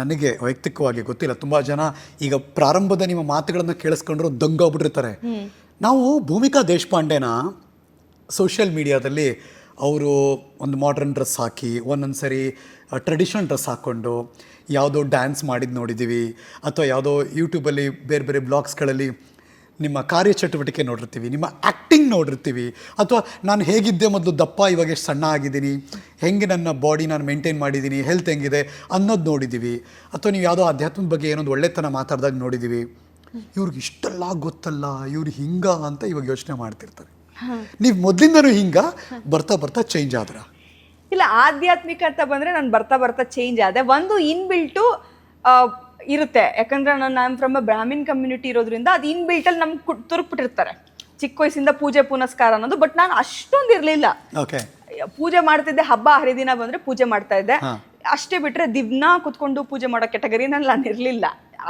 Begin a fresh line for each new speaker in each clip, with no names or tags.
ನನಗೆ ವೈಯಕ್ತಿಕವಾಗಿ ಗೊತ್ತಿಲ್ಲ. ತುಂಬ ಜನ ಈಗ ಪ್ರಾರಂಭದ ನಿಮ್ಮ ಮಾತುಗಳನ್ನು ಕೇಳಿಸ್ಕೊಂಡ್ರು ದಂಗೋಗ್ಬಿಟ್ಟಿರ್ತಾರೆ. ನಾವು ಭೂಮಿಕಾ ದೇಶಪಾಂಡೆನ ಸೋಷಿಯಲ್ ಮೀಡಿಯಾದಲ್ಲಿ ಅವರು ಒಂದು ಮಾಡ್ರನ್ ಡ್ರೆಸ್ ಹಾಕಿ ಒಂದೊಂದು ಸರಿ ಟ್ರೆಡಿಷನಲ್ ಡ್ರೆಸ್ ಹಾಕ್ಕೊಂಡು, ಯಾವುದೋ ಡ್ಯಾನ್ಸ್ ಮಾಡಿದ್ದು ನೋಡಿದ್ದೀವಿ ಅಥವಾ ಯಾವುದೋ ಯೂಟ್ಯೂಬಲ್ಲಿ ಬೇರೆ ಬೇರೆ ಬ್ಲಾಗ್ಸ್ಗಳಲ್ಲಿ ನಿಮ್ಮ ಕಾರ್ಯಚಟುವಟಿಕೆ ನೋಡಿರ್ತೀವಿ, ನಿಮ್ಮ ಆ್ಯಕ್ಟಿಂಗ್ ನೋಡಿರ್ತೀವಿ, ಅಥವಾ ನಾನು ಹೇಗಿದ್ದೆ ಮೊದಲು ದಪ್ಪ, ಇವಾಗ ಎಷ್ಟು ಸಣ್ಣ ಆಗಿದ್ದೀನಿ ಹೆಂಗೆ ನನ್ನ ಬಾಡಿ ನಾನು ಮೇಂಟೈನ್ ಮಾಡಿದ್ದೀನಿ ಹೆಲ್ತ್ ಹೆಂಗಿದೆ ಅನ್ನೋದು ನೋಡಿದ್ದೀವಿ ಅಥವಾ ನೀವು ಯಾವುದೋ ಅಧ್ಯಾತ್ಮದ ಬಗ್ಗೆ ಏನೊಂದು ಒಳ್ಳೆತನ ಮಾತಾಡ್ದಾಗ ನೋಡಿದ್ದೀವಿ ಇವ್ರಿಗೆ ಇಷ್ಟೆಲ್ಲ ಗೊತ್ತಲ್ಲ ಇವ್ರು ಹಿಂಗ ಅಂತ ಇವಾಗ ಯೋಚನೆ ಮಾಡ್ತಿರ್ತಾರೆ. ನೀವು ಮೊದಲಿಂದನೂ ಹಿಂಗ ಬರ್ತಾ ಬರ್ತಾ ಚೇಂಜ್ ಆದ್ರ.
ಇಲ್ಲ ಆಧ್ಯಾತ್ಮಿಕ ಅಂತ ಬಂದರೆ ನಾನು ಬರ್ತಾ ಬರ್ತಾ ಚೇಂಜ್ ಆದೆ. ಒಂದು ಇನ್ಬಿಲ್ಟು ಇರುತ್ತೆ. ಯಾಕಂದ್ರೆ ನಾನು ನಾನು ಫ್ರಮ್ ಅ ಬ್ರಾಹ್ಮಿನ್ ಕಮ್ಯುನಿಟಿ ಇರೋದ್ರಿಂದ ಅದು ಇನ್ಬಿಲ್ಟಲ್ಲಿ ನಮ್ಗೆ ತುರುಕ್ಬಿಟ್ಟಿರ್ತಾರೆ ಚಿಕ್ಕ ವಯಸ್ಸಿಂದ ಪೂಜೆ ಪುನಸ್ಕಾರ ಅನ್ನೋದು ಬಟ್ ನಾನು ಅಷ್ಟೊಂದು ಇರಲಿಲ್ಲ.
ಓಕೆ
ಪೂಜೆ ಮಾಡ್ತಿದ್ದೆ ಹಬ್ಬ ಹರಿದಿನ ಬಂದ್ರೆ ಪೂಜೆ ಮಾಡ್ತಾ ಇದ್ದೆ. ಅಷ್ಟೇ ಬಿಟ್ರೆ ದಿವ್ನ ಕುತ್ಕೊಂಡು ಪೂಜೆ ಮಾಡೋ ಕೆಟಗರಿನಲ್ಲಿ ನಾನು ಇರಲಿಲ್ಲ.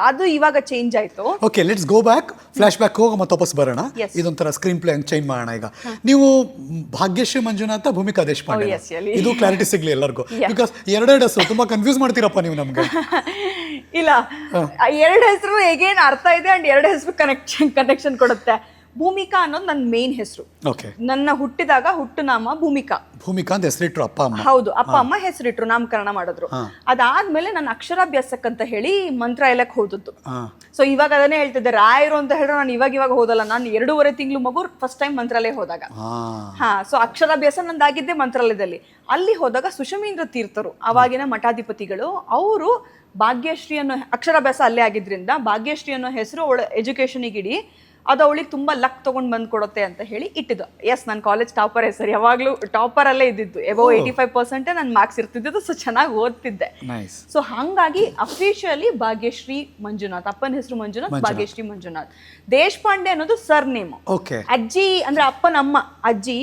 ಅದು ಇವಾಗ ಚೇಂಜ್ ಆಯ್ತು.
Okay let's go back flash back ಹೋಗಿ ಮತ್ತೆ ವಾಪಸ್ ಬರೋಣ. ಇದೊಂಥರ ಸ್ಕ್ರೀನ್ ಪ್ಲೇ ಚೇಂಜ್ ಮಾಡೋಣ ಈಗ. ನೀವು ಭಾಗ್ಯಶ್ರೀ ಮಂಜುನಾಥ ಭೂಮಿಕಾ ದೇಶಪಾಂಡೆ
Oh.
ಇದು ಕ್ಲಾರಿಟಿ ಸಿಗ್ಲಿ ಎಲ್ಲರಿಗೂ. ಬಿಕಾಸ್ ಎರಡೆರಡು ಹೆಸರು ತುಂಬಾ ಕನ್ಫ್ಯೂಸ್ ಮಾಡ್ತೀರಪ್ಪ ನೀವು ನಮ್ಗೆ.
ಇಲ್ಲ. ಎರಡು ಹೆಸರು ಹೇಗೇನು ಅರ್ಥ ಇದೆ ಅಂಡ್ ಎರಡು ಹೆಸರು ಕನೆಕ್ಷನ್ ಕನೆಕ್ಷನ್ ಕೊಡುತ್ತೆ. ಭೂಮಿಕಾ ಅನ್ನೋದು ನನ್ನ ಮೇನ್ ಹೆಸರು.
ಓಕೆ
ನನ್ನ ಹುಟ್ಟಿದಾಗ ಹುಟ್ಟುನಾಮ ಭೂಮಿಕಾ.
ಭೂಮಿಕಾ ಅಂತ ಹೆಸರಿಟ್ರು ಅಪ್ಪ ಅಮ್ಮ.
ಹೌದು ಅಪ್ಪ ಅಮ್ಮ ಹೆಸರಿಟ್ರು ನಾಮಕರಣ ಮಾಡಿದ್ರು. ಅದಾದ್ಮೇಲೆ ನಾನು ಅಕ್ಷರಾಭ್ಯಾಸಕ್ಕಂತ ಹೇಳಿ ಮಂತ್ರಾಲಯಕ್ಕೆ ಹೋದದ್ದು. ಸೊ ಇವಾಗ ಅದನ್ನೇ ಹೇಳ್ತಿದ್ದೆ ರಾಯರು ಅಂತ ಹೇಳಿದ್ರೆ ನಾನು ಇವಾಗ ಇವಾಗ ಹೋದಲ್ಲ ನಾನು ಎರಡೂವರೆ ತಿಂಗಳು ಮಗು ಫಸ್ಟ್ ಟೈಮ್ ಮಂತ್ರಾಲಯ ಹೋದಾಗ.
ಹಾ.
ಸೊ ಅಕ್ಷರಾಭ್ಯಾಸ ನಂದಾಗಿದ್ದೆ ಮಂತ್ರಾಲಯದಲ್ಲಿ. ಅಲ್ಲಿ ಹೋದಾಗ ಸುಷಮೀಂದ್ರ ತೀರ್ಥರು ಅವಾಗಿನ ಮಠಾಧಿಪತಿಗಳು ಅವರು ಭಾಗ್ಯಶ್ರೀ ಅನ್ನೋ ಅಕ್ಷರಾಭ್ಯಾಸ ಅಲ್ಲೇ ಆಗಿದ್ರಿಂದ ಭಾಗ್ಯಶ್ರೀ ಅನ್ನೋ ಹೆಸರು ಅವಳ ಎಜುಕೇಶನ್ಗಿಡಿ ಅದು ಅವಳಿಗೆ ತುಂಬಾ ಲಕ್ ತಗೊಂಡ್ ಬಂದು ಕೊಡುತ್ತೆ ಅಂತ ಹೇಳಿ ಇಟ್ಟಿದ್ದು. ಎಸ್ ನಾನು ಕಾಲೇಜ್ ಟಾಪರ್ ಹೆಸರು. ಯಾವಾಗಲೂ ಟಾಪರ್ ಅಲ್ಲೇ ಇದ್ದಿದ್ದು. ಎಬೋ ಏಯ್ಟಿ ಫೈವ್ ಪರ್ಸೆಂಟೇ ನನ್ನ ಮಾರ್ಕ್ಸ್ ಇರ್ತಿದ್ದು ಸೊ ಚೆನ್ನಾಗಿ ಓದ್ತಿದ್ದೆ. ಸೊ ಹಂಗಾಗಿ ಅಫಿಷಿಯಲಿ ಭಾಗ್ಯಶ್ರೀ ಮಂಜುನಾಥ್ ಅಪ್ಪನ ಹೆಸರು ಮಂಜುನಾಥ್ ಭಾಗ್ಯಶ್ರೀ ಮಂಜುನಾಥ್. ದೇಶಪಾಂಡೆ ಅನ್ನೋದು ಸರ್ ನೇಮ್ ಅಜ್ಜಿ ಅಂದ್ರೆ ಅಪ್ಪನ ಅಮ್ಮ ಅಜ್ಜಿ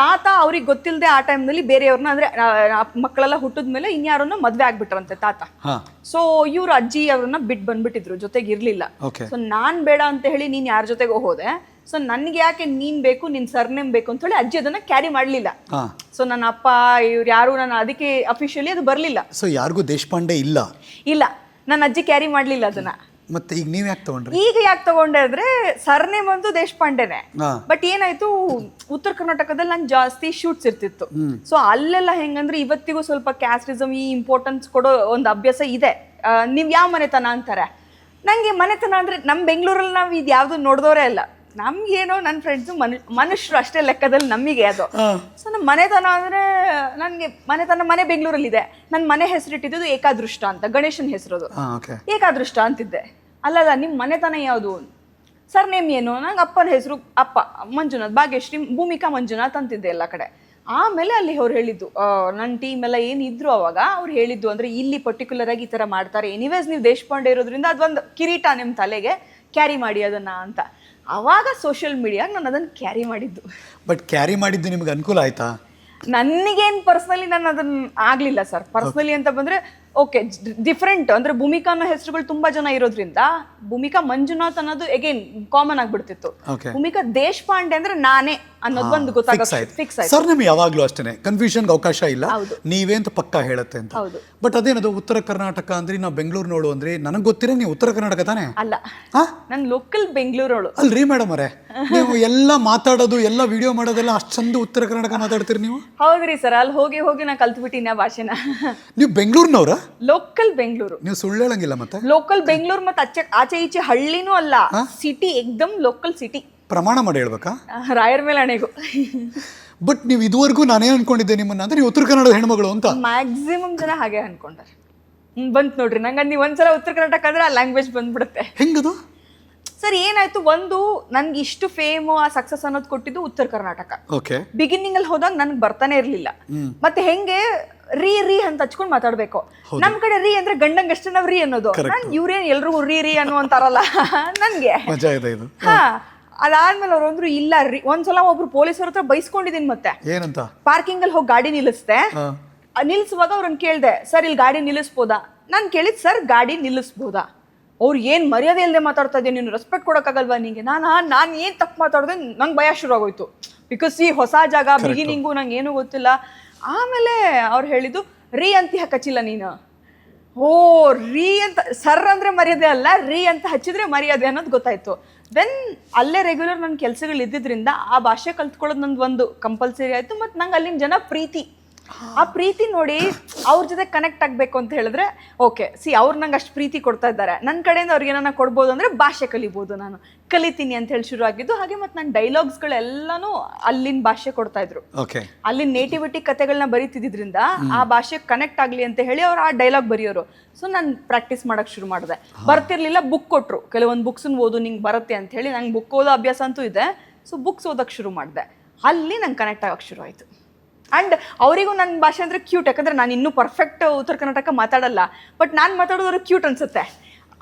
ತಾತ ಅವ್ರಿಗೆ ಗೊತ್ತಿಲ್ಲದೆ ಆ ಟೈಮ್ನಲ್ಲಿ ಬೇರೆಯವ್ರನ್ನ ಅಂದ್ರೆ ಆ, ಆ ಮಕ್ಕಳೆಲ್ಲ ಹುಟ್ಟಿದ್ಮೇಲೆ ಇನ್ಯಾರನ್ನ ಮದ್ವೆ ಆಗ್ಬಿಟ್ರಂತೆ ತಾತ.
ಹಾ.
ಸೊ ಇವ್ರ ಅಜ್ಜಿ ಅವ್ರನ್ನ ಬಿಟ್ಟು ಬಂದ್ಬಿಟ್ಟಿದ್ರು ಜೊತೆಗೆ ಇರ್ಲಿಲ್ಲ.
ಓಕೆ
ಸೊ ನಾನ್ ಬೇಡ ಅಂತ ಹೇಳಿ ನೀನ್ ಯಾರ ಜೊತೆಗೋ ಹೋದೆ. ಸೊ ನನ್ಗೆ ಯಾಕೆ ನೀನ್ ಬೇಕು ನಿನ್ ಸರ್ನೇಮ್ ಬೇಕು ಅಂತ ಹೇಳಿ ಅಜ್ಜಿ ಅದನ್ನ ಕ್ಯಾರಿ ಮಾಡ್ಲಿಲ್ಲ.
ಹಾ.
ಸೊ ನನ್ನ ಅಪ್ಪ ಇವ್ರು ಯಾರು ನಾನು ಅದಕ್ಕೆ ಅಫಿಷಿಯಲಿ ಅದು ಬರ್ಲಿಲ್ಲ.
ಸೊ ಯಾರಿಗೂ ದೇಶಪಾಂಡೆ ಇಲ್ಲ.
ಇಲ್ಲ. ನನ್ನ ಅಜ್ಜಿ ಕ್ಯಾರಿ ಮಾಡ್ಲಿಲ್ಲ ಅದನ್ನ.
ಮತ್ತೆ ಈಗ ನೀವು ಯಾಕೆ ತಗೊಂಡ್ರಿ?
ಈಗ ಯಾಕೆ ತಗೊಂಡೆ ಅಂದ್ರೆ ಸರ್ನೇಮ್ ಒಂದು ದೇಶಪಾಂಡೆನೆ.
ಹಾ.
ಬಟ್ ಏನಾಯ್ತು ಉತ್ತರ ಕರ್ನಾಟಕದಲ್ಲಿ ನಂಗೆ ಜಾಸ್ತಿ ಶೂಟ್ಸ್ ಇರ್ತಿತ್ತು. ಸೊ ಅಲ್ಲೆಲ್ಲ ಹೆಂಗಂದ್ರೆ ಇವತ್ತಿಗೂ ಸ್ವಲ್ಪ ಕ್ಯಾಸ್ಟಿಸಮ್ ಈ ಇಂಪಾರ್ಟೆನ್ಸ್ ಕೊಡೋ ಒಂದು ಅಭ್ಯಾಸ ಇದೆ. ಆ, ನೀವ್ ಯಾವ ಮನೆತನ ಅಂತಾರೆ? ನಂಗೆ ಮನೆತನ ಅಂದ್ರೆ ನಮ್ ಬೆಂಗಳೂರಲ್ಲಿ ನಾವು ಇದು ಯಾವ್ದು ನೋಡಿದವರೇ ಅಲ್ಲ ನಮ್ಗೇನೋ ನನ್ನ ಫ್ರೆಂಡ್ಸ್ ಮನು ಮನುಷ್ಯರು ಅಷ್ಟೇ ಲೆಕ್ಕದಲ್ಲಿ ನಮಗೆ ಅದು. ಸೊ ನಮ್ಮ ಮನೆತನ ಅಂದ್ರೆ ನನಗೆ ಮನೆತನ ಮನೆ ಬೆಂಗಳೂರಲ್ಲಿ ಇದೆ ನನ್ನ ಮನೆ ಹೆಸರಿಟ್ಟಿದ್ದು ಏಕಾದೃಷ್ಟ ಅಂತ ಗಣೇಶನ್ ಹೆಸರು ಅದು
ಓಕೆ
ಏಕಾದೃಷ್ಟ ಅಂತಿದ್ದೆ. ಅಲ್ಲಲ್ಲ ನಿಮ್ಮ ಮನೆತನ ಯಾವುದು? ಸರ್ ನೇಮ್ ಏನು? ನಂಗೆ ಅಪ್ಪನ ಹೆಸರು ಅಪ್ಪ ಮಂಜುನಾಥ್ ಭಾಗ್ಯಶ್ರೀ ಭೂಮಿಕಾ ಮಂಜುನಾಥ್ ಅಂತಿದ್ದೆ ಎಲ್ಲ ಕಡೆ. ಆಮೇಲೆ ಅಲ್ಲಿ ಅವ್ರು ಹೇಳಿದ್ದು ನನ್ನ ಟೀಮ್ ಎಲ್ಲ ಏನಿದ್ರು ಅವಾಗ ಅವ್ರು ಹೇಳಿದ್ದು ಅಂದರೆ ಇಲ್ಲಿ ಪರ್ಟಿಕ್ಯುಲರ್ ಆಗಿ ಈ ಥರ ಮಾಡ್ತಾರೆ. ಎನಿವೇಸ್ ನೀವು ದೇಶಪಾಂಡೆ ಇರೋದ್ರಿಂದ ಅದೊಂದು ಕಿರೀಟ ನಿಮ್ಮ ತಲೆಗೆ ಕ್ಯಾರಿ ಮಾಡಿ ಅದನ್ನು ಅಂತ. ಆವಾಗ ಸೋಷಿಯಲ್ ಮೀಡಿಯಾಗ ನಾನು ಅದನ್ನು ಕ್ಯಾರಿ ಮಾಡಿದ್ದು.
ಬಟ್ ಕ್ಯಾರಿ ಮಾಡಿದ್ದು ನಿಮ್ಗೆ ಅನುಕೂಲ ಆಯ್ತಾ?
ನನಗೇನು ಪರ್ಸ್ನಲಿ ನಾನು ಅದನ್ನು ಆಗಲಿಲ್ಲ ಸರ್ ಪರ್ಸ್ನಲಿ ಅಂತ ಬಂದ್ರೆ ಓಕೆ ಡಿಫ್ರೆಂಟ್ ಅಂದ್ರೆ ಭೂಮಿಕಾ ಅನ್ನೋ ಹೆಸರುಗಳು ತುಂಬಾ ಜನ ಇರೋದ್ರಿಂದ ಭೂಮಿಕಾ ಮಂಜುನಾಥ್ ಅನ್ನೋದು ಅಗೇನ್ ಕಾಮನ್ ಆಗ್ಬಿಡ್ತಿತ್ತು. ಭೂಮಿಕಾ ದೇಶಪಾಂಡೆ ಅಂದ್ರೆ ನಾನೇ ಅನ್ನೋದು ಒಂದು
ಫಿಕ್ಸ್
ಗೊತ್ತಾಗ
ಆಯ್ತು.
ಫಿಕ್ಸ್
ಸರ್ ನಿಮ್ಗೆ ಯಾವಾಗಲೂ ಅಷ್ಟೇ ಕನ್ಫ್ಯೂಷನ್ಗೆ ಅವಕಾಶ ಇಲ್ಲ. ನೀವೇ ಅಂತ ಪಕ್ಕ ಹೇಳುತ್ತೆ ಅಂತ.
ಹೌದು.
ಬಟ್ ಅದೇನದು ಉತ್ತರ ಕರ್ನಾಟಕ ಅಂದ್ರೆ ನಾವು ಬೆಂಗಳೂರು ನೋಡು ಅಂದ್ರೆ ನನಗೆ ಗೊತ್ತಿರೋ ನೀವು ಉತ್ತರ ಕರ್ನಾಟಕ ತಾನೇ?
ಅಲ್ಲ. ನಾನು ಲೋಕಲ್ ಬೆಂಗಳೂರವಳು.
ಅಲ್ರಿ ಮೇಡಮ್ ಅರೆ ನೀವು ಎಲ್ಲ ಮಾತಾಡೋದು ಎಲ್ಲ ವಿಡಿಯೋ ಮಾಡೋದೆಲ್ಲ ಅಷ್ಟು ಚಂದ ಉತ್ತರ ಕರ್ನಾಟಕ ಮಾತಾಡ್ತೀರಿ ನೀವು?
ಹೌದ್ರಿ ಸರ್ ಅಲ್ಲಿ ಹೋಗಿ ಹೋಗಿ ನಾ ಕಲ್ತ್ಬಿಟ್ಟಿನ ಭಾಷೆನ.
ನೀವು ಬೆಂಗಳೂರಿನವ್ರ?
ಲೋಕಲ್ ಬೆಂಗಳೂರು
ನೀವು ಸುಳ್ಳು ಹೇಳಂಗಿಲ್ಲ ಮತ್ತೆ?
ಲೋಕಲ್ ಬೆಂಗಳೂರು ಮತ್ತೆ ಆಚೆ ಆಚೆ ಈಚೆ ಹಳ್ಳಿನೂ ಅಲ್ಲ ಸಿಟಿ ಎಕ್ದಮ್ ಲೋಕಲ್ ಸಿಟಿ
ಪ್ರಮಾಣ ಮಾಡಿ ಹೇಳ್ಬೇಕಾ?
ರಾಯರ್ ಮೇಲೆ ಅಣೆಗೂ
ಬಟ್ ನೀವು ಇದುವರೆಗೂ ನಾನೇ ಅನ್ಕೊಂಡಿದ್ದೆ ನಿಮ್ಮನ್ನ ಅಂದ್ರೆ ಉತ್ತರ ಕನ್ನಡದ ಹೆಣ್ಮಗಳು ಅಂತ?
ಮ್ಯಾಕ್ಸಿಮಮ್ ಜನ ಹಾಗೆ ಅನ್ಕೊಂಡಾರೆ. ಬಂತ್ ನೋಡ್ರಿ ನಂಗೆ ನೀವು ಒಂದ್ಸಲ ಉತ್ತರ ಕರ್ನಾಟಕ ಅಂದ್ರೆ ಆ ಲ್ಯಾಂಗ್ವೇಜ್ ಬಂದ್ಬಿಡುತ್ತೆ.
ಹೆಂಗದು?
ಸರ್ ಏನಾಯ್ತು? ಒಂದು ನನ್ಗೆ ಇಷ್ಟು ಫೇಮ್ ಆ ಸಕ್ಸಸ್ ಅನ್ನೋದು ಕೊಟ್ಟಿದ್ದು ಉತ್ತರ ಕರ್ನಾಟಕ.
ಓಕೆ
ಬಿಗಿನಿಂಗ್ ಅಲ್ಲಿ ಹೋದಾಗ ನನ್ಗೆ ಬರ್ತಾನೆ ಇರ್ಲಿಲ್ಲ. ಮತ್ತೆ ಹೆಂಗೆ ರೀ ರೀ ಅಂತ ಹಚ್ಕೊಂಡ್ ಮಾತಾಡ್ಬೇಕು. ನಮ್ ಕಡೆ ರೀ ಅಂದ್ರೆ ಗಂಡಂಗ್ ಅಷ್ಟೇ ನಾವ್ ರೀ ಅನ್ನೋದು. ನಾನ್ ಇವ್ರೇನ್ ಎಲ್ರಿಗೂ ರೀ ರೀ ಅನ್ನುವಂತಾರಲ್ಲ ನನ್ಗೆ.
ಮಜಾ ಇದೆ ಇದು.
ಹಾ ಅದಾದ್ಮೇಲೆ ಅವ್ರು ಅಂದ್ರು ಇಲ್ಲ ರೀ ಒಂದ್ಸಲ ಒಬ್ರು ಪೊಲೀಸರ ಹತ್ರ ಬೈಸ್ಕೊಂಡಿದೀನಿ ಮತ್ತೆ.
ಏನಂತ?
ಪಾರ್ಕಿಂಗ್ ಅಲ್ಲಿ ಹೋಗಿ ಗಾಡಿ ನಿಲ್ಲಿಸ್ದೆ. ನಿಲ್ಸುವಾಗ ಅವ್ರನ್ನ ಕೇಳ್ದೆ ಸರ್ ಇಲ್ಲಿ ಗಾಡಿ ನಿಲ್ಲಿಸ್ಬೋದಾ? ನಾನು ಕೇಳಿದ್ ಸರ್ ಗಾಡಿ ನಿಲ್ಲಿಸ್ಬೋದಾ? ಅವ್ರು ಏನ್ ಮರ್ಯಾದೆ ಇಲ್ಲದೆ ಮಾತಾಡ್ತಾ ಇದ್ದೀನಿ ನೀನು ರೆಸ್ಪೆಕ್ಟ್ ಕೊಡಕ್ಕಾಗಲ್ವಾ ನಿಂಗೆ? ನಾನು ನಾನು ಏನ್ ತಪ್ಪು ಮಾತಾಡಿದೆ ನಂಗೆ ಭಯ ಶುರು ಆಗೋಯ್ತು ಬಿಕಾಸ್ ಈ ಹೊಸ ಜಾಗ ಬಿಗಿನಿಂಗು ನಂಗೆ ಏನೂ ಗೊತ್ತಿಲ್ಲ. ಆಮೇಲೆ ಅವ್ರು ಹೇಳಿದ್ದು, ರೀ ಅಂತ ಹಚ್ಚಿಲ್ಲ ನೀನು. ಓ, ರೀ ಅಂತ, ಸರ್ ಅಂದರೆ ಮರ್ಯಾದೆ ಅಲ್ಲ, ರೀ ಅಂತ ಹಚ್ಚಿದ್ರೆ ಮರ್ಯಾದೆ ಅನ್ನೋದು ಗೊತ್ತಾಯಿತು. ದೆನ್ ಅಲ್ಲೇ ರೆಗ್ಯುಲರ್ ನನ್ನ ಕೆಲಸಗಳು ಇದ್ದಿದ್ದರಿಂದ ಆ ಭಾಷೆ ಕಲ್ತ್ಕೊಳ್ಳೋದು ನಂದು ಒಂದು ಕಂಪಲ್ಸರಿ ಆಯಿತು ಮತ್ತು ನಂಗೆ ಅಲ್ಲಿನ ಜನ ಪ್ರೀತಿ. ಆ ಪ್ರೀತಿ ನೋಡಿ ಅವ್ರ ಜೊತೆ ಕನೆಕ್ಟ್ ಆಗಬೇಕು ಅಂತ ಹೇಳಿದ್ರೆ ಓಕೆ ಸಿ ಅವ್ರು ನಂಗೆ ಅಷ್ಟು ಪ್ರೀತಿ ಕೊಡ್ತಾ ಇದ್ದಾರೆ. ನನ್ನ ಕಡೆಯಿಂದ ಅವ್ರಿಗೆ ಏನಾರ ಕೊಡ್ಬೋದು ಅಂದರೆ ಭಾಷೆ ಕಲಿಬೋದು ನಾನು. ಕಲಿತೀನಿ ಅಂತ ಹೇಳಿ ಶುರು ಆಗಿದ್ದು ಹಾಗೆ ಮತ್ತು ನನ್ನ ಡೈಲಾಗ್ಸ್ಗಳೆಲ್ಲನೂ ಅಲ್ಲಿನ ಭಾಷೆ ಕೊಡ್ತಾ ಇದ್ರು.
ಓಕೆ
ಅಲ್ಲಿ ನೇಟಿವಿಟಿ ಕತೆಗಳನ್ನ ಬರೀತಿದ್ರಿಂದ ಆ ಭಾಷೆ ಕನೆಕ್ಟ್ ಆಗಲಿ ಅಂತ ಹೇಳಿ ಅವ್ರು ಆ ಡೈಲಾಗ್ ಬರೆಯೋರು. ಸೊ ನಾನು ಪ್ರಾಕ್ಟೀಸ್ ಮಾಡೋಕ್ಕೆ ಶುರು ಮಾಡಿದೆ. ಬರ್ತಿರ್ಲಿಲ್ಲ ಬುಕ್ ಕೊಟ್ಟರು ಕೆಲವೊಂದು ಬುಕ್ಸನ್ನು ಓದು ನಿಂಗೆ ಬರುತ್ತೆ ಅಂತ ಹೇಳಿ ನಂಗೆ ಬುಕ್ ಓದೋ ಅಭ್ಯಾಸ ಅಂತೂ ಇದೆ. ಸೊ ಬುಕ್ಸ್ ಓದೋಕ್ಕೆ ಶುರು ಮಾಡಿದೆ. ಅಲ್ಲಿ ನಂಗೆ ಕನೆಕ್ಟ್ ಆಗೋಕ್ಕೆ ಶುರು ಆಯಿತು. ಆ್ಯಂಡ್ ಅವರಿಗೂ ನನ್ನ ಭಾಷೆ ಅಂದರೆ ಕ್ಯೂಟ್ ಯಾಕಂದರೆ ನಾನು ಇನ್ನೂ ಪರ್ಫೆಕ್ಟ್ ಉತ್ತರ ಕರ್ನಾಟಕ ಮಾತಾಡಲ್ಲ. ಬಟ್ ನಾನು ಮಾತಾಡೋದು ಕ್ಯೂಟ್ ಅನಿಸುತ್ತೆ.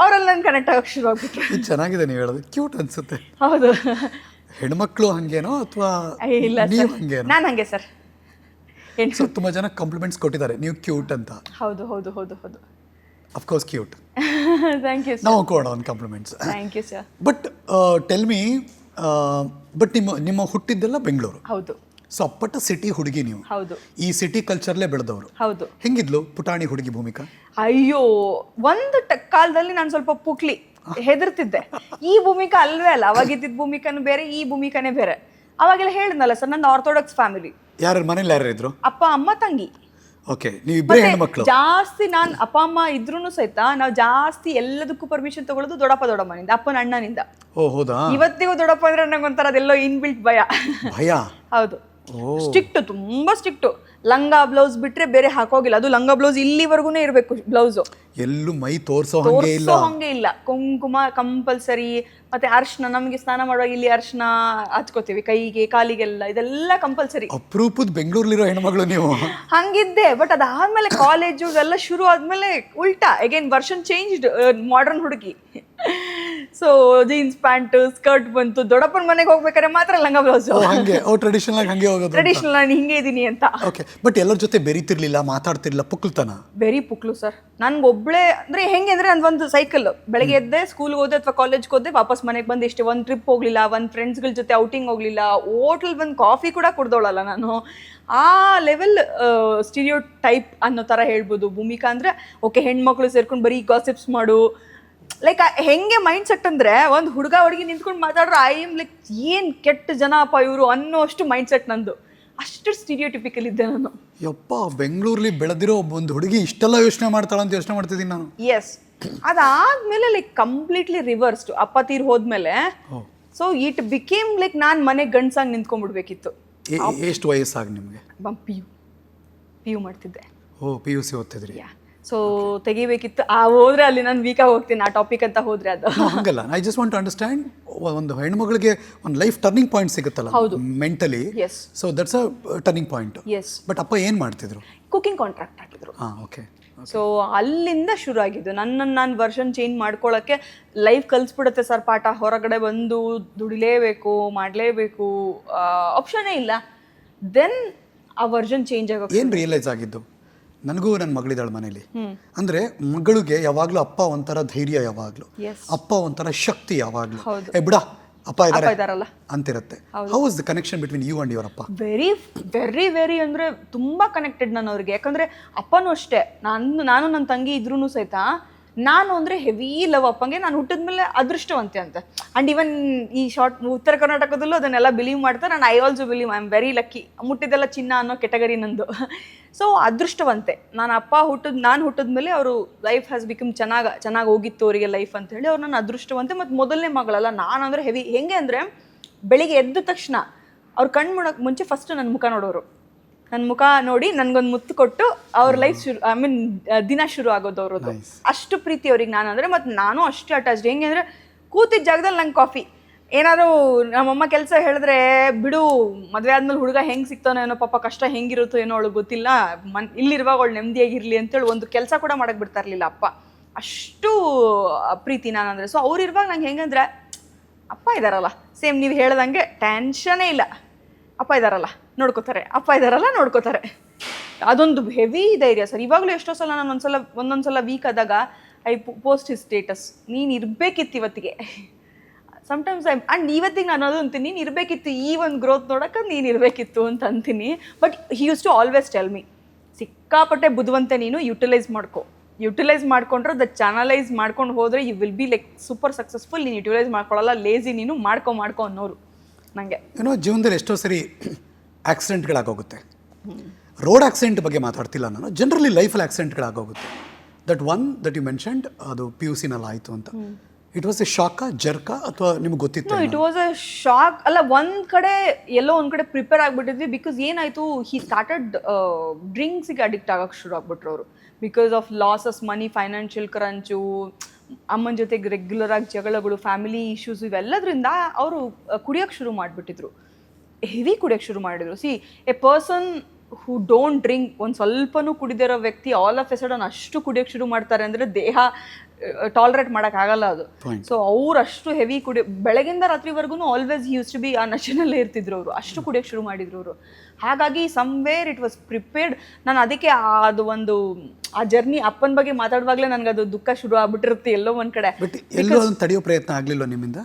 ಅವರಲ್ಲಿ ನನ್ನ ಕನೆಕ್ಟ್ ಆಗೋಕ್ಕೆ ಶುರು
ಆಗ್ಬಿಟ್ಟು ಚೆನ್ನಾಗಿದೆ ನೀವು ಹೇಳೋದು. ಕ್ಯೂಟ್ ಅನ್ಸುತ್ತೆ.
ಹೌದು.
ಹೆಣ್ಮಕ್ಳು ಹಂಗೇನೋ ಅಥವಾ
ಇಲ್ಲ ನಾನು ಹಂಗೆ ಸರ್.
ಸೊ ತುಂಬ ಜನ ಕಾಂಪ್ಲಿಮೆಂಟ್ಸ್ ಕೊಟ್ಟಿದ್ದಾರೆ. ನೀವು ಕ್ಯೂಟ್ ಅಂತ.
ಹೌದು ಹೌದು ಹೌದು ಹೌದು.
ಅಫ್ಕೋರ್ಸ್ ಕ್ಯೂಟ್
ಥ್ಯಾಂಕ್ ಯು
ನಾವು ಕೊಡೋಣ ಒಂದು compliments
thank you sir
but tell me but ನಿಮ್ಮ ನಿಮ್ಮ ಹುಟ್ಟಿದ್ದೆಲ್ಲ ಬೆಂಗಳೂರು.
ಹೌದು.
ಸೊ ಅಪ್ಪಟ ಸಿಟಿ ಹುಡುಗಿ ನೀವು.
ಹೌದು.
ಈ ಸಿಟಿ ಕಲ್ಚರ್ಲೇ ಬೆಳೆದವರು.
ಹೌದು.
ಹೆಂಗಿದ್ಲು ಪುಟಾಣಿ ಹುಡುಗಿ ಭೂಮಿಕಾ?
ಅಯ್ಯೋ ಒಂದು ಟ- ಕಾಲದಲ್ಲಿ ನಾನು ಸ್ವಲ್ಪ ಪುಕ್ಲಿ ಹೆದರ್ತಿದ್ದೆ. ಈ ಭೂಮಿಕಾ ಅಲ್ವೇ ಅಲ್ಲ ಅವಾಗಿದ್ದ ಭೂಮಿಕಾನು ಬೇರೆ ಈ ಭೂಮಿಕಾನೇ ಬೇರೆ. ಅವಾಗೆಲ್ಲ ಹೇಳಿದ್ನಲ್ಲ ಸರ್ ನನ್ನ ಆರ್ಥೋಡಾಕ್ಸ್ ಫ್ಯಾಮಿಲಿ
ಯಾರು ಮನೇಲಿ ಯಾರು ಇದ್ರು?
ಅಪ್ಪ ಅಮ್ಮ ತಂಗಿ.
ಓಕೆ ನೀವಿಬ್ಬರೇ ಹೆಣ್ಮಕ್ಳು.
ಜಾಸ್ತಿ ನಾನ್ ಅಪ್ಪ ಅಮ್ಮ ಇದ್ರೂ ಸಹಿತ ನಾವು ಜಾಸ್ತಿ ಎಲ್ಲದಕ್ಕೂ ಪರ್ಮಿಷನ್ ತಗೊಳ್ಳೋದು ದೊಡ್ಡಪ್ಪ ದೊಡ್ಡಮ್ಮನಿಂದ ಅಪ್ಪನ ಅಣ್ಣನಿಂದ.
ಓ ಹೌದಾ?
ಇವತ್ತಿಗೂ ದೊಡ್ಡಪ್ಪ ಅಂದ್ರೆ ನಂಗೊಂಥರ ಅದೆಲ್ಲೋ ಇನ್ಬಿಲ್ಟ್ ಭಯ.
ಭಯ?
ಹೌದು. ಸ್ಟ್ರಿಕ್ಟ್ ತುಂಬಾ ಸ್ಟ್ರಿಕ್ಟ್ ಲಂಗ ಬ್ಲೌಸ್ ಬಿಟ್ರೆ ಬೇರೆ ಹಾಕೋಗಿಲ್ಲ. ಅದು ಲಂಗ ಬ್ಲೌಸ್ ಇಲ್ಲಿವರೆಗೂ ಇರಬೇಕು ಬ್ಲೌಸ್
ಎಲ್ಲೂ ಮೈ ತೋರ್ಸೋ ಹಂಗೆ ಇಲ್ಲ.
ಹಂಗೆ ಇಲ್ಲ. ಕುಂಕುಮ ಕಂಪಲ್ಸರಿ ಮತ್ತೆ ಅರ್ಶನ ನಮಗೆ ಸ್ನಾನ ಮಾಡುವಾಗ ಇಲ್ಲಿ ಅರ್ಶನ ಹಚ್ಕೋತೀವಿ ಕೈಗೆ ಕಾಲಿಗೆಲ್ಲ ಇದೆಲ್ಲ ಕಂಪಲ್ಸರಿ
ಅಪರೂಪದ ಬೆಂಗಳೂರಲ್ಲಿರೋ ಹೆಣ್ಮಗಳು ನೀವು.
ಹಂಗಿದ್ದೆ ಬಟ್ ಅದಾದ್ಮೇಲೆ ಕಾಲೇಜು ಎಲ್ಲ ಶುರು ಆದ್ಮೇಲೆ ಉಲ್ಟಾ. ಅಗೇನ್ ವರ್ಷನ್ ಚೇಂಜ್ಡ್ ಮಾಡರ್ನ್ ಹುಡುಗಿ. ಸೊ ಜೀನ್ಸ್ ಪ್ಯಾಂಟ್ ಸ್ಕರ್ಟ್ ಬಂತು. ದೊಡ್ಡಪ್ಪನ ಮನೆಗೆ ಹೋಗ್ಬೇಕಾದ್ರೆ ಮಾತ್ರ ಲಂಗ ಬ್ಲೌಸ್
ಹಂಗೆ. ಓ ಟ್ರೆಡಿಷನಲ್ ಆಗಿ ಹಂಗೆ ಹೋಗೋದು
ಟ್ರೆಡಿಷನಲ್ ನಾನು ಹಿಂಗೆ ಇದೀನಿ ಅಂತ.
ಓಕೆ ಬಟ್ ಎಲ್ಲರ ಜೊತೆ ಬೆರೀತಿರ್ಲಿಲ್ಲ ಮಾತಾಡ್ತಿರ್ಲಿಲ್ಲ ಪುಕ್ಕಲ್ತನ
ಬೆರಿ ಪುಕ್ಲು ಸರ್. ನನ್ಗೆ ಒಬ್ಳೆ ಅಂದ್ರೆ ಹೆಂಗೆ ಅಂದ್ರೆ ಒಂದು ಸೈಕಲ್ ಬೆಳಗ್ಗೆ ಎದ್ದೆ ಸ್ಕೂಲ್ಗೆ ಹೋದೆ ಅಥವಾ ಕಾಲೇಜ್ಗೆ ಹೋದೆ ವಾಪಸ್ ಮನೆಗೆ ಬಂದು ಇಷ್ಟೇ ಒಂದು ಟ್ರಿಪ್ ಹೋಗ್ಲಿಲ್ಲ ಒಂದು ಫ್ರೆಂಡ್ಸ್ಗಳ ಜೊತೆ ಔಟಿಂಗ್ ಹೋಗ್ಲಿಲ್ಲ ಹೋಟ್ಲ್ ಬಂದು ಕಾಫಿ ಕೂಡ ಕುಡ್ದೋಳಲ್ಲ ನಾನು. ಆ ಲೆವೆಲ್ ಸ್ಟೀರಿಯೋ ಟೈಪ್ ಅನ್ನೋ ಥರ ಹೇಳ್ಬೋದು. ಭೂಮಿಕಾ ಅಂದ್ರೆ ಓಕೆ ಹೆಣ್ಮಕ್ಳು ಸೇರ್ಕೊಂಡು ಬರೀ ಗಾಸಿಪ್ಸ್ ಮಾಡು ಲೈಕ್ ಹೆಂಗೆ ಮೈಂಡ್ ಸೆಟ್ ಅಂದ್ರೆ ಒಂದು ಹುಡುಗ ಹುಡುಗಿ ನಿಂತ್ಕೊಂಡು ಮಾತಾಡ್ರೆ ಐ ಎಂ ಲೈಕ್ ಏನು ಕೆಟ್ಟ ಜನ ಅಪ್ಪ ಇವರು ಅನ್ನೋ ಅಷ್ಟು ಮೈಂಡ್ ಸೆಟ್ ನಂದು. ಅಷ್ಟು ಸ್ಟೀರಿಯೋಟಿಪಿಕಲ್ ಇದ್ದೆ ನಾನು.
ಯಪ್ಪ ಬೆಂಗಳೂರಲ್ಲಿ ಬೆಳೆದಿರೋ ಒಂದು ಹುಡುಗಿ ಇಷ್ಟೆಲ್ಲ ಯೋಚನೆ ಮಾಡ್ತಾಳೆ ಅಂತ ಯೋಚನೆ ಮಾಡ್ತಿದ್ದೀನಿ ನಾನು.
ಎಸ್ ಅದಾದ್ಮೇಲೆ ಲೈಕ್ ಕಂಪ್ಲೀಟ್ಲಿ ರಿವರ್ಸ್ಡ್ ಅಪ್ಪ ತೀರ್ ಹೋದ್ಮೇಲೆ ಸೊ ಇಟ್ ಬಿಕೇಮ್ ಲೈಕ್ ನಾನು ಮನೆ ಗಂಡ್ಸಾಗಿ ನಿಂತ್ಕೊಂಡ್ಬಿಡ್ಬೇಕಿತ್ತು.
ಎಷ್ಟು ವಯಸ್ಸಾಗಿ ನಿಮಗೆ?
ಪಿ ಯು ಪಿ ಯು ಮಾಡ್ತಿದ್ದೆ.
ಓ ಪಿ ಯು ಸಿ ಓದ್ತಿದ್ರಿ?
ಯಾ ಸೊ ತೆಗಿಬೇಕಿತ್ತು. ಆ ಹೋದ್ರೆ ಅಲ್ಲಿ ನಾನು ವೀಕಾಗಿ ಹೋಗ್ತೀನಿ. ಆ ಟಾಪಿಕ್ ಅಂತ ಹೋದ್ರೆ ಅದು.
ಹಂಗಲ್ಲ. ಐ ಜಸ್ಟ್ ವಾಂಟ್ ಅಂಡರ್ಸ್ಟ್ಯಾಂಡ್ ಒಂದು ಹೆಣ್ಮಗಳಿಗೆ ಒಂದು ಲೈಫ್ ಟರ್ನಿಂಗ್ ಪಾಯಿಂಟ್ ಸಿಗುತ್ತಲ್ಲ ಹೌದು. Mentally
yes
so that's a turning point
yes
but ಅಪ್ಪ ಏನು ಮಾಡ್ತಿದ್ರು?
ಕುಕಿಂಗ್ ಕಾಂಟ್ರಾಕ್ಟ್ ಹಾಕಿದ್ರು.
ಹಾಂ ಓಕೆ
ಸೊ ಅಲ್ಲಿಂದ ಶುರು ಆಗಿದ್ದು ನನ್ನನ್ನು ನಾನು ವರ್ಷನ್ ಚೇಂಜ್ ಮಾಡ್ಕೊಳ್ಳೋಕ್ಕೆ ಲೈಫ್ ಕಲಿಸ್ಬಿಡುತ್ತೆ ಸರ್ ಪಾಠ. ಹೊರಗಡೆ ಬಂದು ದುಡಿಲೇಬೇಕು ಮಾಡಲೇಬೇಕು ಆಪ್ಷನೇ ಇಲ್ಲ. ದೆನ್ ಆ ವರ್ಷನ್ ಚೇಂಜ್ ಆಗೋಕೆ
ಏನು ರಿಯಲೈಸ್ ಆಗಿದ್ದು? ನನಗೂ ನನ್ನ ಮಗಳಿದ್ದಾಳೆ ಮನೇಲಿ ಅಂದ್ರೆ ಮಗಳಿಗೆ ಯಾವಾಗಲೂ ಅಪ್ಪ ಒಂಥರ ಧೈರ್ಯ ಯಾವಾಗಲೂ. ಅಪ್ಪ ಒಂಥರ ಶಕ್ತಿ ಯಾವಾಗಲೂ. ಏ ಬಿಡ ಅಪ್ಪ
ಇದಾರಲ್ಲ.
ಅಂತಿರುತ್ತೆ. How is the connection between you and your ಅಪ್ಪ?
ವೆರಿ ವೆರಿ ವೆರಿ ಅಂದ್ರೆ ತುಂಬಾ ಕನೆಕ್ಟೆಡ್ ನಾನು ಅವ್ರಿಗೆ ಯಾಕಂದ್ರೆ ಅಪ್ಪನೂ ಅಷ್ಟೇ. ನಾನು ನಾನು ನನ್ನ ತಂಗಿ ಇದ್ರೂ ಸಹಿತ ನಾನು ಅಂದರೆ ಹೆವಿ ಲವ್ ಅಪ್ಪಂಗೆ ನಾನು ಹುಟ್ಟಿದ ಮೇಲೆ ಅದೃಷ್ಟವಂತೆ ಅಂತ. ಆ್ಯಂಡ್ ಈವನ್ ಈ ಶಾರ್ಟ್ ಉತ್ತರ ಕರ್ನಾಟಕದಲ್ಲೂ ಅದನ್ನೆಲ್ಲ ಬಿಲೀವ್ ಮಾಡ್ತಾರೆ. ನಾನು I also believe I am very lucky ಮುಟ್ಟಿದ್ದೆಲ್ಲ ಚಿನ್ನ ಅನ್ನೋ ಕೆಟಗರಿ ನಂದು. ಸೊ ಅದೃಷ್ಟವಂತೆ. ನಾನು ಅಪ್ಪ ಹುಟ್ಟಿದ, ನಾನು ಹುಟ್ಟಿದ ಮೇಲೆ ಅವರು ಲೈಫ್ ಹ್ಯಾಸ್ ಬಿಕಮ್ ಚೆನ್ನಾಗಿ ಚೆನ್ನಾಗಿ ಹೋಗಿತ್ತು ಅವರಿಗೆ ಲೈಫ್ ಅಂತ ಹೇಳಿ ಅವ್ರು ನನ್ನ ಅದೃಷ್ಟವಂತೆ. ಮತ್ತು ಮೊದಲನೇ ಮಗಳಲ್ಲ, ನಾನು ಅಂದರೆ ಹೆವಿ ಹೆಂಗೆ ಅಂದರೆ ಬೆಳಿಗ್ಗೆ ಎದ್ದ ತಕ್ಷಣ ಅವ್ರು ಕಣ್ಣು ಮುಂಚೆ ಫಸ್ಟ್ ನನ್ನ ಮುಖ ನೋಡೋರು. ನನ್ನ ಮುಖ ನೋಡಿ ನನ್ಗೊಂದು ಮುತ್ತು ಕೊಟ್ಟು ಅವ್ರ ಲೈಫ್ ಶುರು ಐ ಮೀನ್ ದಿನ ಶುರು ಆಗೋದು ಅವ್ರದ್ದು. ಅಷ್ಟು ಪ್ರೀತಿ ಅವ್ರಿಗೆ ನಾನು ಅಂದರೆ ಮತ್ತು ನಾನು ಅಷ್ಟು ಅಟ್ಯಾಚ್ಡ್ ಹೆಂಗೆ ಅಂದರೆ ಕೂತಿದ್ದ ಜಾಗದಲ್ಲಿ ನಂಗೆ ಕಾಫಿ ಏನಾದ್ರು ನಮ್ಮಮ್ಮ ಕೆಲಸ ಹೇಳಿದ್ರೆ ಬಿಡು ಮದುವೆ ಆದ್ಮೇಲೆ ಹುಡುಗ ಹೆಂಗೆ ಸಿಗ್ತಾನೋ ಏನೋ ಪಾಪ ಕಷ್ಟ ಹೆಂಗಿರುತ್ತೋ ಏನೋ ಅವಳು ಗೊತ್ತಿಲ್ಲ. ಮನ್ ಇಲ್ಲಿರುವಾಗ ಅವಳು ನೆಮ್ಮದಿಯಾಗಿರಲಿ ಅಂತೇಳಿ ಒಂದು ಕೆಲಸ ಕೂಡ ಮಾಡಕ್ಕೆ ಬಿಡ್ತಾ ಇರಲಿಲ್ಲ ಅಪ್ಪ. ಅಷ್ಟು ಪ್ರೀತಿ ನಾನು ಅಂದರೆ. ಸೊ ಅವ್ರು ಇರುವಾಗ ನಂಗೆ ಹೆಂಗಂದ್ರೆ ಅಪ್ಪ ಇದಾರಲ್ಲ. ಸೇಮ್ ನೀವು ಹೇಳ್ದಂಗೆ ಟೆನ್ಷನೇ ಇಲ್ಲ. ಅಪ್ಪ ಇದ್ದಾರಲ್ಲ ನೋಡ್ಕೋತಾರೆ. ಅಪ್ಪ ಇದ್ದಾರಲ್ಲ ನೋಡ್ಕೋತಾರೆ. ಅದೊಂದು ಹೆವಿ ಧೈರ್ಯ ಸರ್. ಇವಾಗಲೂ ಎಷ್ಟೋ ಸಲ ನಾನು ಒಂದ್ಸಲ ಒಂದೊಂದು ಸಲ ವೀಕ್ ಆದಾಗ ಐ ಪೋಸ್ಟ್ ಹಿಸ್ ಸ್ಟೇಟಸ್ ನೀನು ಇರಬೇಕಿತ್ತು ಇವತ್ತಿಗೆ. ಸಮ್ಟೈಮ್ಸ್ ಐ ಆ್ಯಂಡ್ ಇವತ್ತಿಗೆ ನಾನು ಅದು ಅಂತೀನಿ, ನೀನು ಇರಬೇಕಿತ್ತು ಈ ಒಂದು ಗ್ರೋತ್ ನೋಡೋಕೆ ನೀನು ಇರಬೇಕಿತ್ತು ಅಂತ ಅಂತೀನಿ. But he used to always tell me ಸಿಕ್ಕಾಪಟ್ಟೆ ಬುದ್ಧವಂತೆ ನೀನು ಯುಟಿಲೈಸ್ ಮಾಡ್ಕೊ. ಯುಟಿಲೈಸ್ ಮಾಡ್ಕೊಂಡ್ರೆ ದ ಚಾನಲೈಸ್ ಮಾಡ್ಕೊಂಡು ಹೋದರೆ you will be like super successful ನೀನು ಯುಟಿಲೈಸ್ ಮಾಡ್ಕೊಳ್ಳಲ್ಲ ಲೇಸಿ ನೀನು ಮಾಡ್ಕೊ ಮಾಡ್ಕೊ ಅನ್ನೋರು. ನನಗೆ
ಏನೋ ಜೀವನದಲ್ಲಿ ಎಷ್ಟೋ ಸರಿ ಆಕ್ಸಿಡೆಂಟ್ಗಳಾಗೋಗುತ್ತೆ ರೋಡ್ ಆಕ್ಸಿಡೆಂಟ್ ಬಗ್ಗೆ ಮಾತಾಡ್ತಿಲ್ಲ ನಾನು. ಜನರಲಿ ಲೈಫಲ್ಲಿ ಆಕ್ಸಿಡೆಂಟ್ಗಳಾಗೋಗುತ್ತೆ that one that you mentioned ಅದು ಪಿ ಯು ಸಿನಲ್ಲಿ ಆಯಿತು ಅಂತ. It was a shock jerk ಅಥವಾ ನಿಮ್ಗೆ ಗೊತ್ತಿತ್ತು
ಇಟ್ ವಾಸ್ ಅ ಶಾಕ್ ಅಲ್ಲ ಒಂದ್ ಕಡೆ ಎಲ್ಲೋ ಒಂದ್ ಕಡೆ ಪ್ರಿಪೇರ್ ಆಗಿಬಿಟ್ಟಿದ್ವಿ ಬಿಕಾಸ್ ಏನಾಯ್ತು ಹಿ ಸ್ಟಾರ್ಟೆಡ್ ಡ್ರಿಂಕ್ಸಿಗೆ ಅಡಿಕ್ಟ್ ಆಗಕ್ಕೆ ಶುರು ಆಗ್ಬಿಟ್ರು ಅವರು. Because of losses money financial crunch ಅಮ್ಮನ ಜೊತೆಗೆ ರೆಗ್ಯುಲರ್ ಆಗಿ ಜಗಳಗಳು ಫ್ಯಾಮಿಲಿ ಇಶ್ಯೂಸ್ ಇವೆಲ್ಲದರಿಂದ ಅವರು ಕುಡಿಯೋಕ್ಕೆ ಶುರು ಮಾಡಿಬಿಟ್ಟಿದ್ರು. ಹೆವಿ ಕುಡಿಯೋಕೆ ಶುರು ಮಾಡಿದ್ರು. See a person who don't drink ಒಂದು ಸ್ವಲ್ಪನೂ ಕುಡಿದಿರೋ ವ್ಯಕ್ತಿ ಆಲ್ ಆಫ್ ಎಸಡನ್ ಸಡನ್ ಅಷ್ಟು ಕುಡಿಯೋಕೆ ಶುರು ಮಾಡ್ತಾರೆ ಅಂದರೆ ದೇಹ ಟಾಲರೇಟ್ ಮಾಡೋಕ್ಕಾಗಲ್ಲ ಅದು. ಸೊ ಅವ್ರು ಅಷ್ಟು ಹೆವಿ ಕುಡಿ ಬೆಳಗಿಂದ ರಾತ್ರಿವರೆಗೂ ಆಲ್ವೇಸ್ ಯೂಸ್ ಟು ಬಿ ಆ ನಶೆನಲ್ಲೇ ಇರ್ತಿದ್ರು ಅವರು. ಅಷ್ಟು ಕುಡಿಯೋಕೆ ಶುರು ಮಾಡಿದ್ರು ಅವರು. ಹಾಗಾಗಿ ಸಮ್ವೇರ್ ಇಟ್ ವಾಸ್ ಪ್ರಿಪೇರ್ಡ್ ನಾನು ಅದಕ್ಕೆ ಅದು ಒಂದು ಆ ಜರ್ನಿ ಅಪ್ಪನ ಬಗ್ಗೆ ಮಾತಾಡುವಾಗಲೇ ನನಗೆ ಅದು ದುಃಖ ಶುರು ಆಗ್ಬಿಟ್ಟಿರುತ್ತೆ ಎಲ್ಲೋ ಒಂದು ಕಡೆ.
ತಡೆಯೋ ಪ್ರಯತ್ನ ಆಗಲಿಲ್ಲ ನಿಮ್ಮಿಂದ?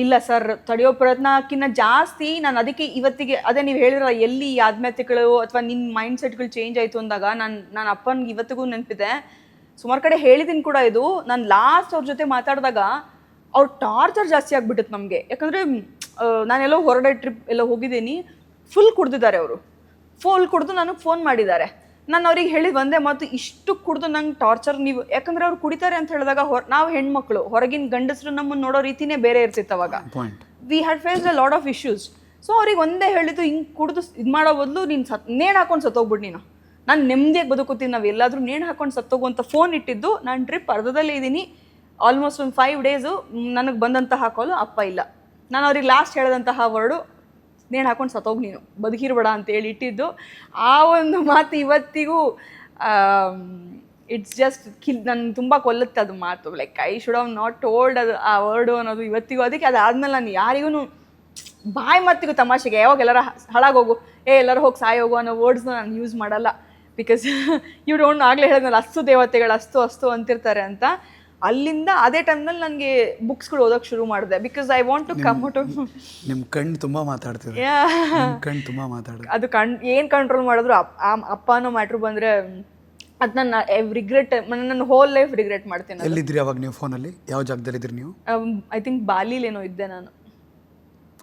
ಇಲ್ಲ ಸರ್, ತಡೆಯೋ ಪ್ರಯತ್ನಕ್ಕಿಂತ ಜಾಸ್ತಿ ನಾನು ಅದಕ್ಕೆ ಇವತ್ತಿಗೆ, ಅದೇ ನೀವು ಹೇಳಿರಲ್ಲ, ಎಲ್ಲಿ ಆತ್ಮಹತ್ಯೆಗಳು ಅಥವಾ ನಿನ್ನ ಮೈಂಡ್ ಸೆಟ್ಗಳು ಚೇಂಜ್ ಆಯಿತು ಅಂದಾಗ ನಾನು ನನ್ನ ಅಪ್ಪನಿಗೆ ಇವತ್ತಿಗೂ ನೆನಪಿದೆ. ಸುಮಾರು ಕಡೆ ಹೇಳಿದ್ದೀನಿ ಕೂಡ ಇದು, ನಾನು ಲಾಸ್ಟ್ ಅವ್ರ ಜೊತೆ ಮಾತಾಡಿದಾಗ ಅವ್ರ ಟಾರ್ಚರ್ ಜಾಸ್ತಿ ಆಗಿಬಿಟ್ಟಿತ್ತು ನಮಗೆ. ಯಾಕಂದರೆ ನಾನೆಲ್ಲೋ ಹೊರಡೆ ಟ್ರಿಪ್ ಎಲ್ಲ ಹೋಗಿದ್ದೀನಿ ಫುಲ್ ಕುಡ್ದಿದ್ದಾರೆ ಅವರು. ಫುಲ್ ಕುಡಿದು ನನಗೆ ಫೋನ್ ಮಾಡಿದ್ದಾರೆ. ನಾನು ಅವ್ರಿಗೆ ಹೇಳಿದ ಒಂದೇ ಮಾತು ಇಷ್ಟು ಕುಡಿದು ನಂಗೆ ಟಾರ್ಚರ್ ನೀವು ಯಾಕಂದ್ರೆ ಅವ್ರು ಕುಡಿತಾರೆ ಅಂತ ಹೇಳಿದಾಗ ಹೊರ ನಾವು ಹೆಣ್ಮಕ್ಳು ಹೊರಗಿನ ಗಂಡಸರು ನಮ್ಮನ್ನು ನೋಡೋ ರೀತಿನೇ ಬೇರೆ ಇರ್ತಿತ್ತು ಅವಾಗ. We had face a lot of issues so ಅವ್ರಿಗೆ ಒಂದೇ ಹೇಳಿದ್ದು ಹಿಂಗೆ ಕುಡಿದು ಇದು ಮಾಡೋ ಬದಲು ನೀನು ಸತ್ ನೇಣು ಹಾಕೊಂಡು ಸತ್ತೋಗ್ಬಿಡಿ ನೀನು. ನಾನು ನೆಮ್ಮದಿಯಾಗಿ ಬದುಕುತ್ತೀನಿ ನಾವು ಎಲ್ಲಾದರೂ ನೇಣು ಹಾಕೊಂಡು ಸತ್ತೋಗುವಂಥ ಫೋನ್ ಇಟ್ಟಿದ್ದು ನಾನು ಟ್ರಿಪ್ ಅರ್ಧದಲ್ಲೇ ಇದ್ದೀನಿ. ಆಲ್ಮೋಸ್ಟ್ ಒಂದು ಫೈವ್ ಡೇಸು ನನಗೆ ಬಂದಂತಹ ಕಾಲು ಅಪ್ಪ ಇಲ್ಲ. ನಾನು ಅವ್ರಿಗೆ ಲಾಸ್ಟ್ ಹೇಳಿದಂತಹ ವರ್ಡು ನೇಣು ಹಾಕೊಂಡು ಸತ್ತೋಗಿ ನೀನು. ಬದುಕಿರ್ಬೇಡ ಅಂತೇಳಿ ಇಟ್ಟಿದ್ದು. ಆ ಒಂದು ಮಾತು ಇವತ್ತಿಗೂ ಇಟ್ಸ್ ಜಸ್ಟ್ ಕಿಲ್ ನನ್ನ ತುಂಬ ಕೊಲ್ಲುತ್ತೆ ಅದು ಮಾತು. Like I should have not told ಅದು ಆ ವರ್ಡು ಅನ್ನೋದು ಇವತ್ತಿಗೂ. ಅದಕ್ಕೆ ಅದಾದ್ಮೇಲೆ ನಾನು ಯಾರಿಗೂ ಬಾಯಿ ಮತ್ತಿಗೂ ತಮಾಷೆಗೆ, ಯಾವಾಗ ಎಲ್ಲರ ಹಾಳಾಗೋಗು? ಏ, ಎಲ್ಲರೂ ಹೋಗಿ ಸಾಯೋಗು ಅನ್ನೋ ವರ್ಡ್ಸ್ನ ನಾನು ಯೂಸ್ ಮಾಡಲ್ಲ. ಬಿಕಾಸ್ ಯು ಡೋಂಟ್ ಆಗಲೇ ಹೇಳಿದ್ನಲ್ಲ ಅಸ್ತು ದೇವತೆಗಳು ಅಸ್ತು ಅಸ್ತು ಅಂತಿರ್ತಾರೆ ಅಂತ. ಅಲ್ಲಿಂದ ಅದೇ ಟೈಮ್ನಲ್ಲಿ ನನಗೆ ಬುಕ್ಸ್ಗಳು ಓದೋಕೆ ಶುರು ಮಾಡಿದೆ. Because I want to come out
ನಿಮ್ಮ ಕಣ್ಣು ತುಂಬ ಮಾತಾಡ್ತಿದೆ. ಕಣ್ಣು ತುಂಬ ಮಾತಾಡಿದೆ
ಅದು ಕಣ್ ಏನು ಕಂಟ್ರೋಲ್ ಮಾಡಿದ್ರು ಅಪ್ಪ ಅನ್ನೋ ಮ್ಯಾಟ್ರ್ ಬಂದರೆ ಅದು ನನ್ನ ರಿಗ್ರೆಟ್ ನನ್ನ ಹೋಲ್ ಲೈಫ್ ರಿಗ್ರೆಟ್ ಮಾಡ್ತೀನಿ
ಎಲ್ಲಿದ್ರಿ ಅವಾಗ ನೀವು ಫೋನಲ್ಲಿ ಯಾವ ಜಾಗದಲ್ಲಿ ಇದ್ರಿ ನೀವು
ಐ ಥಿಂಕ್ ಬಾಲಿಲೇನೋ ಇದ್ದೆ ನಾನು.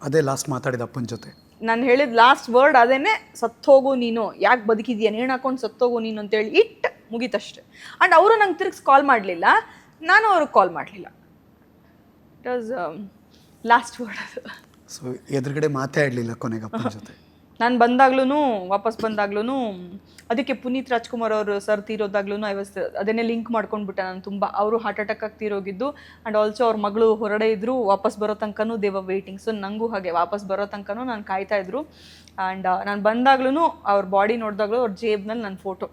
ಅದೇ ಲಾಸ್ಟ್ ಮಾತಾಡಿದ ಅಪ್ಪನ ಜೊತೆ.
ನಾನು ಹೇಳಿದ ಲಾಸ್ಟ್ ವರ್ಡ್ ಅದೇನೆ ಸತ್ತೋಗು ನೀನು. ಯಾಕೆ ಬದುಕಿದ್ಯಾ? ನೇಣು ಹಾಕೊಂಡು ಸತ್ತೋಗು ನೀನು? ಅಂತೇಳಿ ಇಟ್ ಮುಗೀತಷ್ಟೆ. ಆ್ಯಂಡ್ ಅವರು ನಂಗೆ ತಿರ್ಗಿಸ್ ಕಾಲ್ ಮಾಡಲಿಲ್ಲ. ನಾನು ಅವ್ರಿಗೆ ಕಾಲ್ ಮಾಡಲಿಲ್ಲ. ಇಟ್ ವಾಸ್ ಲಾಸ್ಟ್ ವರ್ಡ್ ಅದು.
ಸೊ ಎದುರುಗಡೆ ಮಾತಾಡಲಿಲ್ಲ ಕೊನೆಗೆ ಅಪ್ಪನ ಜೊತೆ.
ನಾನು ಬಂದಾಗ್ಲೂ ವಾಪಸ್ ಬಂದಾಗ್ಲೂ ಅದಕ್ಕೆ ಪುನೀತ್ ರಾಜ್ಕುಮಾರ್ ಅವರು ಸರ್ ತೀರೋದಾಗ್ಲೂ ಐ ವಾಸ್ ಅದನ್ನೇ ಲಿಂಕ್ ಮಾಡ್ಕೊಂಡ್ಬಿಟ್ಟೆ ನಾನು ತುಂಬ. ಅವರು ಹಾರ್ಟ್ ಅಟ್ಯಾಕ್ ಆಗಿ ತೀರೋಗಿದ್ದು ಆ್ಯಂಡ್ ಆಲ್ಸೋ ಅವ್ರ ಮಗಳು ಹೊರಡೆ ಇದ್ದರು ವಾಪಸ್ ಬರೋ ತನಕನೂ ದೇವ ವೇಟಿಂಗ್ ಸೊ ನನಗೂ ಹಾಗೆ ವಾಪಸ್ ಬರೋ ತನಕನೂ ನಾನು ಕಾಯ್ತಾ ಇದ್ರು. ಆ್ಯಂಡ್ ನಾನು ಬಂದಾಗ್ಲೂ ಅವ್ರ ಬಾಡಿ ನೋಡಿದಾಗ್ಲೂ ಅವ್ರ ಜೇಬ್ನಲ್ಲಿ ನನ್ನ photo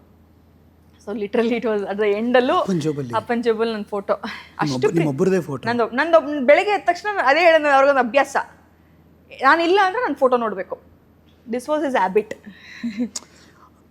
so literally it was ಅದರ ಎಂಡಲ್ಲೂ
ಪಂಜಾಬಲ್ಲಿ ಜೋಬಲ್ಲಿ
ಅಪ್ಪನ ನನ್ನ ಫೋಟೋ ಅಷ್ಟು
ನಿಮ್ಮೊಬ್ಬರದೇ ಫೋಟೋ
ನಂದು ನಂದು ಬೆಳಗ್ಗೆ ಎದ್ದ ತಕ್ಷಣ ಅದೇ ಹೇಳಿದ ಅವ್ರಿಗೊಂದು ಅಭ್ಯಾಸ. ನಾನು ಇಲ್ಲ ಅಂದರೆ ನಾನು ಫೋಟೋ ನೋಡಬೇಕು. This was is habit